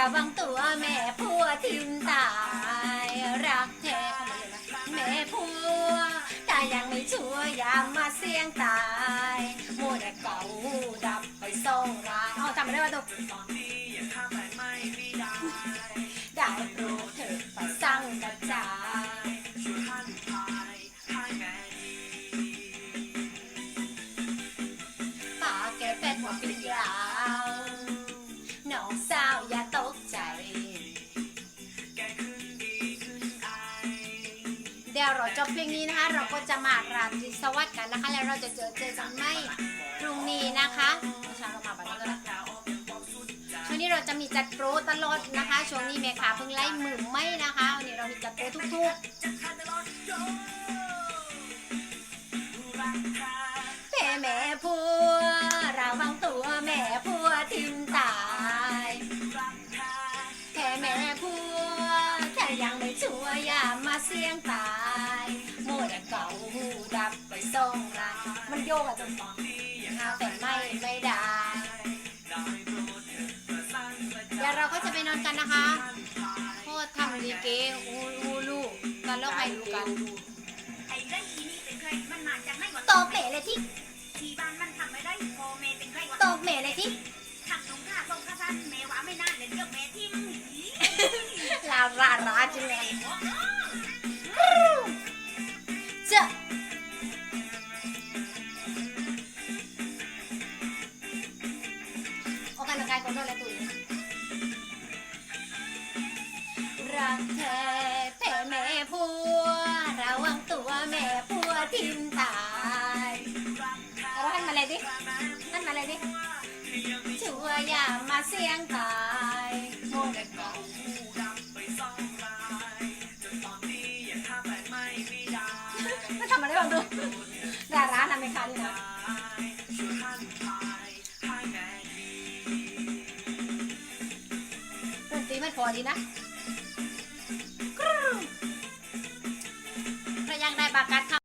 ระวังตัวแม่ผัวทิมตาย รักแท้แม่ผัวถ้ายังไม่ชัวอย่ามาเสี่ยงตายมัวแต่เก่าดับไปส่งร้ายอ๋อจำไม่ได้ว่าตัวได้โปรดเถิดปสั่งกระจายป่าแกเป็นหัวปี ดี๋ยวเราจบเพลงนี้นะคะ เราก็จะมาราตรีสวัสดิ์กันนะคะ แล้วเราจะเจอเจอกันไม่พรุ่งนี้นะคะช้าเรามาแบบนี้ก็ได้ช่วงนี้เราจะมีจัดโปรตลอดนะคะ ช่วงนี้เมคาเพิ่งไล่มือไม่นะคะวันนี้เรามีจัดโปรทุกๆแม่แม่ผัวระวังตัวแม่ผัว ชัวร์อย่ามาเสี่ยงตายโมดเก่าหูดับไปส่งรายมันโยกอะจนหาแต่ไม่ไม่ได้เดี๋ยวเราก็จะไปนอนกันนะคะโคตรทำดีเกอูอูลูกกันแล้วใครดูกันไอ้เรื่องอีนี่เป็นใครมันมาจากไหนวะตบเมเลยที่ ลาลาลาจังเลยเจ้าออกกำลักายก่อนแล้วตุ๋ยรักแท้แพ่แม่ผัวระวังตัวแม่ผัวทิมตายเราหันมาเลยดิหันมาเลยดิชัวร์อย่ามาเสี่ยงตาย ไม่ทำอะไรบ้างดูดาราทำไหมคะนี่นะดนตรีมันพอดีนะ